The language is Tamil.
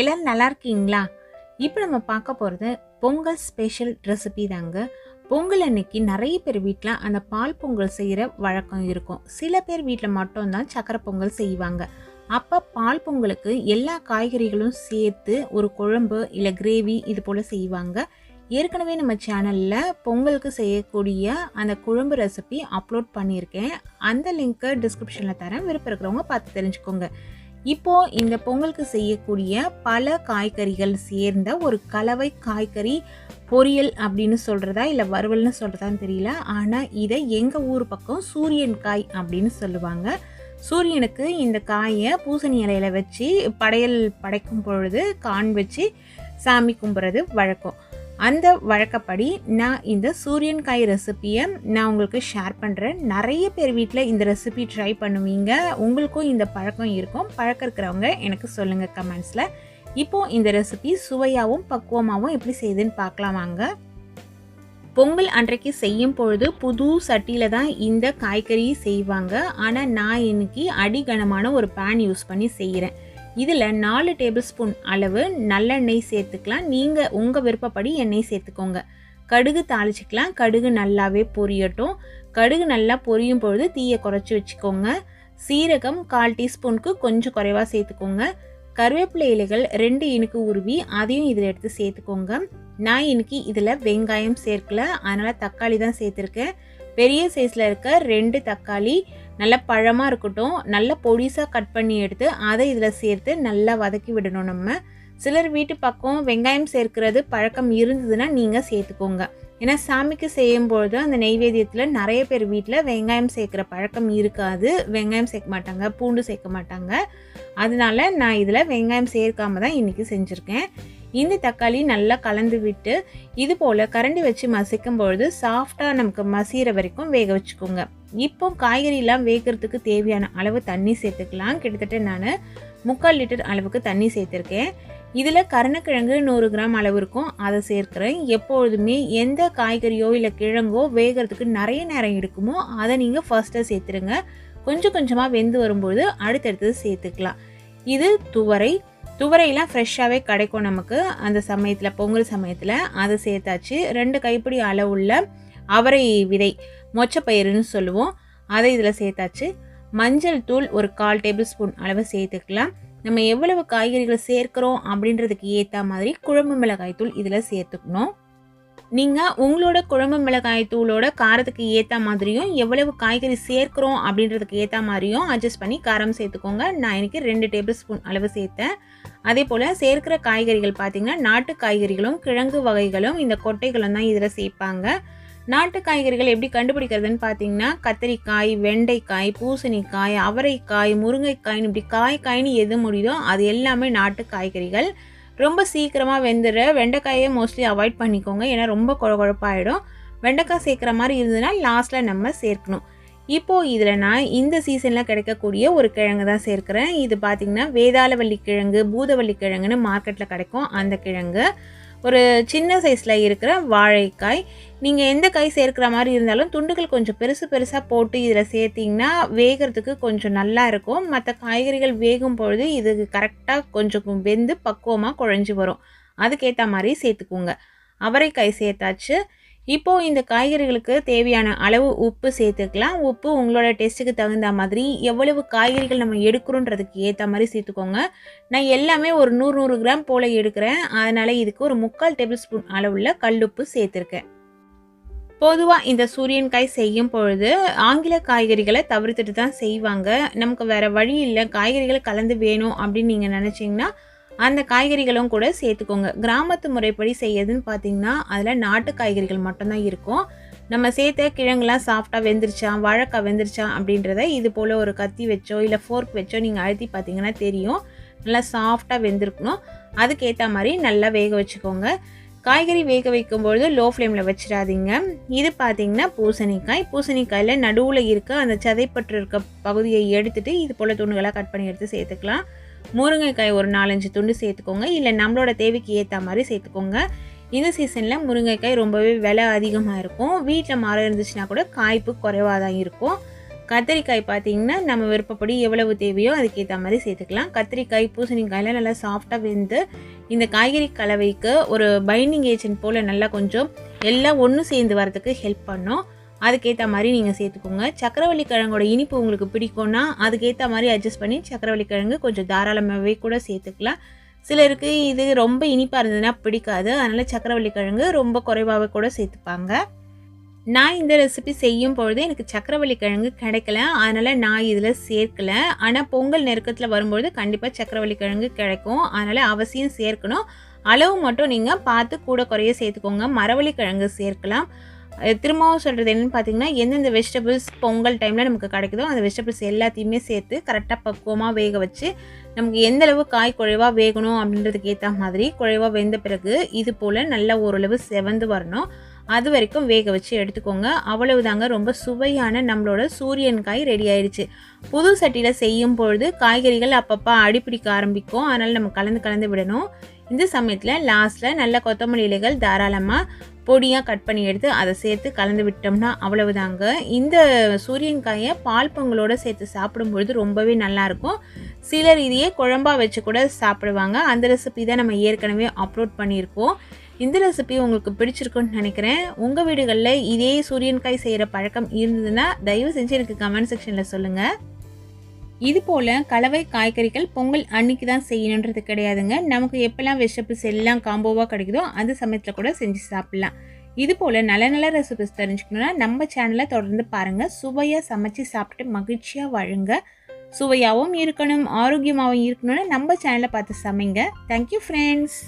எல்லாரும் நல்லா இருக்கீங்களா? இப்போ நம்ம பார்க்க போகிறது பொங்கல் ஸ்பெஷல் ரெசிபி தாங்க. பொங்கல் அன்னைக்கு நிறைய பேர் வீட்டில் அந்த பால் பொங்கல் செய்கிற வழக்கம் இருக்கும். சில பேர் வீட்டில் மட்டும்தான் சக்கரை பொங்கல் செய்வாங்க. அப்போ பால் பொங்கலுக்கு எல்லா காய்கறிகளும் சேர்த்து ஒரு குழம்பு இல்லை கிரேவி இது போல் செய்வாங்க. ஏற்கனவே நம்ம சேனலில் பொங்கலுக்கு செய்யக்கூடிய அந்த குழம்பு ரெசிபி அப்லோட் பண்ணியிருக்கேன். அந்த லிங்க்கை டிஸ்கிரிப்ஷனில் தரேன். விருப்பம் இருக்கிறவங்க பார்த்து தெரிஞ்சுக்கோங்க. இப்போ இந்த பொங்கலுக்கு செய்யக்கூடிய பல காய்கறிகள் சேர்ந்த ஒரு கலவை காய்கறி பொரியல் அப்படின்னு சொல்கிறதா இல்லை வறுவல்னு சொல்கிறதான்னு தெரியல. ஆனால் இதை எங்கள் ஊர் பக்கம் சூரியன் காய் அப்படின்னு சொல்லுவாங்க. சூரியனுக்கு இந்த காயை பூசணி இலையில வச்சு படையல் படைக்கும் பொழுது கான் வச்சு சாமி கும்பிட்றது வழக்கம். அந்த வழக்கப்படி நான் இந்த சூரியன் காய் ரெசிப்பியை நான் உங்களுக்கு ஷேர் பண்ணுறேன் நிறைய பேர் வீட்டில் இந்த ரெசிபி ட்ரை பண்ணுவீங்க. உங்களுக்கும் இந்த பழக்கம் இருக்கும். பழக்கம் இருக்கிறவங்க எனக்கு சொல்லுங்கள் கமெண்ட்ஸில் இப்போது இந்த ரெசிபி சுவையாகவும் பக்குவமாகவும் எப்படி செய்யுதுன்னு பார்க்கலாம் வாங்க. பொங்கல் அன்றைக்கு செய்யும் பொழுது புது சட்டியில் தான் இந்த காய்கறி செய்வாங்க. ஆனால் நான் இன்னைக்கு அடிகனமான ஒரு பேன் யூஸ் பண்ணி செய்கிறேன் இதில் நாலு டேபிள் ஸ்பூன் அளவு நல்லெண்ணெய் சேர்த்துக்கலாம். நீங்கள் உங்கள் விருப்பப்படி எண்ணெய் சேர்த்துக்கோங்க. கடுகு தாளிச்சிக்கலாம். கடுகு நல்லாவே பொரியட்டும். கடுகு நல்லா பொரியும் பொழுது தீயை குறைச்சி வச்சுக்கோங்க. சீரகம் கால் டீஸ்பூனுக்கு கொஞ்சம் குறைவாக சேர்த்துக்கோங்க. கருவேப்பிலை இலைகள் ரெண்டு இனுக்கு உருவி அதையும் இதில் எடுத்து சேர்த்துக்கோங்க. நான் இன்னைக்கு இதில் வெங்காயம் சேர்க்கல. அதனால் தக்காளி தான் சேர்த்துருக்கேன். பெரிய சைஸில் இருக்க ரெண்டு தக்காளி நல்ல பழமாக இருக்கட்டும் நல்ல பொடிசாக கட் பண்ணி எடுத்து அதை இதில் சேர்த்து நல்லா வதக்கி விடணும் நம்ம. சிலர் வீட்டு பக்கம் வெங்காயம் சேர்க்கிறது பழக்கம் இருந்ததுன்னா நீங்கள் சேர்த்துக்கோங்க. ஏன்னா சாமிக்கு செய்யும்பொழுது அந்த நெய்வேத்தியத்தில் நிறைய பேர் வீட்டில் வெங்காயம் சேர்க்குற பழக்கம் இருக்காது. வெங்காயம் சேர்க்க மாட்டாங்க பூண்டு சேர்க்க மாட்டாங்க. அதனால நான் இதில் வெங்காயம் சேர்க்காம தான் இன்றைக்கி செஞ்சுருக்கேன். இந்த தக்காளி நல்லா கலந்து விட்டு இது போல் கரண்டி வச்சு மசிக்கும் பொழுது சாஃப்டாக நமக்கு மசிகிற வரைக்கும் வேக வச்சுக்கோங்க. இப்போ காய்கறிலாம் வேகிறதுக்கு தேவையான அளவு தண்ணி சேர்த்துக்கலாம். கிட்டத்தட்ட நான் முக்கால் லிட்டர் அளவுக்கு தண்ணி சேர்த்துருக்கேன். இதில் கருணக்கிழங்கு நூறு கிராம் அளவு இருக்கும். அதை சேர்க்குறேன். எப்பொழுதுமே எந்த காய்கறியோ இல்லை கிழங்கோ வேகிறதுக்கு நிறைய நேரம் எடுக்குமோ அதை நீங்கள் ஃபர்ஸ்ட்டாக சேர்த்துருங்க. கொஞ்சம் கொஞ்சமாக வெந்து வரும்பொழுது அடுத்தடுத்தது சேர்த்துக்கலாம். இது துவரை துவரையெல்லாம் ஃப்ரெஷ்ஷாகவே கிடைக்கும் நமக்கு. அந்த சமயத்தில் பொங்கல் சமயத்தில் அதை சேர்த்தாச்சு. ரெண்டு கைப்பிடி அளவுள்ள அவரை விதை மொச்சப்பயிறுன்னு சொல்லுவோம். அதை இதில் சேர்த்தாச்சு. மஞ்சள் தூள் ஒரு கால் டேபிள் ஸ்பூன் அளவு சேர்த்துக்கலாம். நம்ம எவ்வளவு காய்கறிகள் சேர்க்குறோம் அப்படின்றதுக்கு ஏற்ற மாதிரி குழம்பு மிளகாய் தூள் இதில் சேர்த்துக்கணும். நீங்கள் உங்களோட குழம்பு மிளகாய் தூளோட காரத்துக்கு ஏற்ற மாதிரியும் எவ்வளவு காய்கறி சேர்க்குறோம் அப்படின்றதுக்கு ஏற்ற மாதிரியும் அட்ஜஸ்ட் பண்ணி காரம் சேர்த்துக்கோங்க. நான் எனக்கு ரெண்டு டேபிள் ஸ்பூன் அளவு சேர்த்தேன். அதே போல் சேர்க்கிற காய்கறிகள் பார்த்திங்கன்னா நாட்டு காய்கறிகளும் கிழங்கு வகைகளும் இந்த கொட்டைகளும் தான் இதில் சேர்ப்பாங்க. நாட்டு காய்கறிகள் எப்படி கண்டுபிடிக்கிறதுன்னு பார்த்தீங்கன்னா கத்திரிக்காய் வெண்டைக்காய் பூசணிக்காய் அவரைக்காய் முருங்கைக்காய்னு இப்படி காய் காய்னு எது முடியுதோ அது எல்லாமே நாட்டு காய்கறிகள். ரொம்ப சீக்கிரமாக வெந்துடுற வெண்டைக்காயை மோஸ்ட்லி அவாய்ட் பண்ணிக்கோங்க. ஏன்னா ரொம்ப குழ குழப்பாயிடும் வெண்டைக்காய் சேர்க்குற மாதிரி இருந்ததுன்னா லாஸ்ட்டில் நம்ம சேர்க்கணும். இப்போது இதில் நான் இந்த சீசனில் கிடைக்கக்கூடிய ஒரு கிழங்கு தான் சேர்க்குறேன். இது பார்த்திங்கன்னா வேதாளவள்ளி கிழங்கு பூதவள்ளி கிழங்குன்னு மார்க்கெட்டில் கிடைக்கும் அந்த கிழங்கு. ஒரு சின்ன சைஸில் இருக்கிற வாழைக்காய். நீங்கள் எந்த காய் சேர்க்குற மாதிரி இருந்தாலும் துண்டுகள் கொஞ்சம் பெருசு பெருசாக போட்டு இதில் சேர்த்திங்கன்னா வேகிறதுக்கு கொஞ்சம் நல்லா இருக்கும். மற்ற காய்கறிகள் வேகும் பொழுது இது கரெக்டாக கொஞ்சம் வெந்து பக்குவமாக குழஞ்சி வரும். அதுக்கேற்ற மாதிரி சேர்த்துக்குங்க. அவரைக்காய் சேர்த்தாச்சு. இப்போது இந்த காய்கறிகளுக்கு தேவையான அளவு உப்பு சேர்த்துக்கலாம். உப்பு உங்களோட டேஸ்ட்டுக்கு தகுந்த மாதிரி எவ்வளவு காய்கறிகள் நம்ம எடுக்கிறோன்றதுக்கு ஏற்ற மாதிரி சேர்த்துக்கோங்க. நான் எல்லாமே ஒரு நூறு நூறு கிராம் போல் எடுக்கிறேன். அதனால் இதுக்கு ஒரு முக்கால் டேபிள் ஸ்பூன் அளவுள்ள கல்லுப்பு சேர்த்துருக்கேன். பொதுவாக இந்த சூரியன் காய் செய்யும் பொழுது ஆங்கில காய்கறிகளை தவிர்த்துட்டு தான் செய்வாங்க. நமக்கு வேறு வழி இல்லை. காய்கறிகளை கலந்து வேணும் அப்படின்னு நீங்கள் நினச்சிங்கன்னா அந்த காய்கறிகளும் கூட சேர்த்துக்கோங்க. கிராமத்து முறைப்படி செய்யறதுன்னு பார்த்தீங்கன்னா அதில் நாட்டு காய்கறிகள் மட்டும்தான் இருக்கும். நம்ம சேர்த்த கிழங்குலாம் சாஃப்டாக வெந்துருச்சா வாழைக்காய் வெந்துருச்சா அப்படின்றத இது போல் ஒரு கத்தி வச்சோ இல்லை ஃபோர்க் வச்சோ நீங்கள் அழுத்தி பார்த்தீங்கன்னா தெரியும். நல்லா சாஃப்டாக வெந்திருக்கணும். அதுக்கேற்ற மாதிரி நல்லா வேக வச்சுக்கோங்க. காய்கறி வேக வைக்கும்பொழுது லோ ஃப்ளேமில் வச்சிடாதீங்க. இது பார்த்தீங்கன்னா பூசணிக்காய். பூசணிக்காயில் நடுவில் இருக்க அந்த சதைப்பற்று இருக்க பகுதியை எடுத்துகிட்டு இது போல் துண்டுகளாக கட் பண்ணி எடுத்து சேர்த்துக்கலாம். முருங்கைக்காய் ஒரு நாலஞ்சு துண்டு சேர்த்துக்கோங்க. இல்லை நம்மளோட தேவைக்கு ஏற்ற மாதிரி சேர்த்துக்கோங்க. இந்த சீசனில் முருங்கைக்காய் ரொம்பவே விலை அதிகமாக இருக்கும். வீட்டில் மரம் இருந்துச்சுன்னா கூட காய்ப்பு குறைவாக தான் இருக்கும். கத்திரிக்காய் பார்த்தீங்கன்னா நம்ம விருப்பப்படி எவ்வளவு தேவையோ அதுக்கேற்ற மாதிரி சேர்த்துக்கலாம். கத்திரிக்காய் பூசணிக்காயெல்லாம் நல்லா சாஃப்டாக வெந்து இந்த காய்கறி கலவைக்கு ஒரு பைண்டிங் ஏஜென்ட் போல் நல்லா கொஞ்சம் எல்லாம் ஒன்று சேர்ந்து வரதுக்கு ஹெல்ப் பண்ணும். அதுக்கேற்ற மாதிரி நீங்கள் சேர்த்துக்கோங்க. சக்கரவள்ளி கிழங்கோட இனிப்பு உங்களுக்கு பிடிக்கும்னா அதுக்கேற்ற மாதிரி அட்ஜஸ்ட் பண்ணி சக்கரவள்ளி கிழங்கு கொஞ்சம் தாராளமாகவே கூட சேர்த்துக்கலாம். சிலருக்கு இது ரொம்ப இனிப்பாக இருந்ததுன்னா பிடிக்காது. அதனால் சக்கரவள்ளி கிழங்கு ரொம்ப குறைவாகவே கூட சேர்த்துப்பாங்க. நான் இந்த ரெசிபி செய்யும் பொழுது எனக்கு சக்கரவள்ளி கிழங்கு கிடைக்கல. அதனால் நான் இதில் சேர்க்கல. ஆனால் பொங்கல் நெருக்கத்தில் வரும்பொழுது கண்டிப்பாக சக்கரவள்ளி கிழங்கு கிடைக்கும். அதனால் அவசியம் சேர்க்கணும். அளவு மட்டும் நீங்கள் பார்த்து கூட குறைய சேர்த்துக்கோங்க. மரவள்ளி கிழங்கு சேர்க்கலாம். திரும்பவும் சொல்கிறது என்னென்னு பார்த்தீங்கன்னா எந்தெந்த வெஜிடபிள்ஸ் பொங்கல் டைமில் நமக்கு கிடைக்குதோ அந்த வெஜிடபிள்ஸ் எல்லாத்தையுமே சேர்த்து கரெக்டாக பக்குவமாக வேக வச்சு நமக்கு எந்த அளவு காய் குழைவாக வேகணும் அப்படின்றதுக்கு ஏற்ற மாதிரி குழைவாக வெந்த பிறகு இது போல் நல்லா ஓரளவு செவந்து வரணும். அது வரைக்கும் வேக வச்சு எடுத்துக்கோங்க. அவ்வளவுதாங்க. ரொம்ப சுவையான நம்மளோட சூரியன் காய் ரெடி ஆயிடுச்சு புது சட்டியில் செய்யும் பொழுது காய்கறிகள் அப்பப்போ அடிப்பிடிக்க ஆரம்பிக்கும். அதனால் நம்ம கலந்து கலந்து விடணும். இந்த சமயத்தில் லாஸ்ட்டில் நல்ல கொத்தமல்லி இலைகள் தாராளமாக பொடியாக கட் பண்ணி எடுத்து அதை சேர்த்து கலந்து விட்டோம்னா அவ்வளவுதாங்க. இந்த சூரியன்காயை பால் பொங்கலோடு சேர்த்து சாப்பிடும்பொழுது ரொம்பவே நல்லாயிருக்கும். சிலர் இதையே குழம்பா வச்சு கூட சாப்பிடுவாங்க. அந்த ரெசிபி தான் நம்ம ஏற்கனவே அப்லோட் பண்ணியிருக்கோம். இந்த ரெசிபி உங்களுக்கு பிடிச்சிருக்குன்னு நினைக்கிறேன். உங்கள் வீடுகளில் இதே சூரியன்காய் செய்கிற பழக்கம் இருந்ததுன்னா தயவு செஞ்சு எனக்கு கமெண்ட் செக்ஷனில் சொல்லுங்கள் இது போல் கலவை காய்கறிகள் பொங்கல் அன்னைக்கு தான் செய்யணுன்றது கிடையாதுங்க. நமக்கு எப்போல்லாம் வெஜிடபிள்ஸ் எல்லாம் காம்போவாக கிடைக்குதோ அந்த சமயத்தில் கூட செஞ்சு சாப்பிட்லாம். இது போல் நல்ல நல்ல ரெசிபிஸ் தெரிஞ்சுக்கணுன்னா நம்ம சேனலை தொடர்ந்து பாருங்கள் சுவையாக சமைச்சு சாப்பிட்டு மகிழ்ச்சியாக வாழுங்க. சுவையாகவும் இருக்கணும் ஆரோக்கியமாகவும் இருக்கணும்னு நம்ம சேனலை பார்த்து சமைங்க. Thank you friends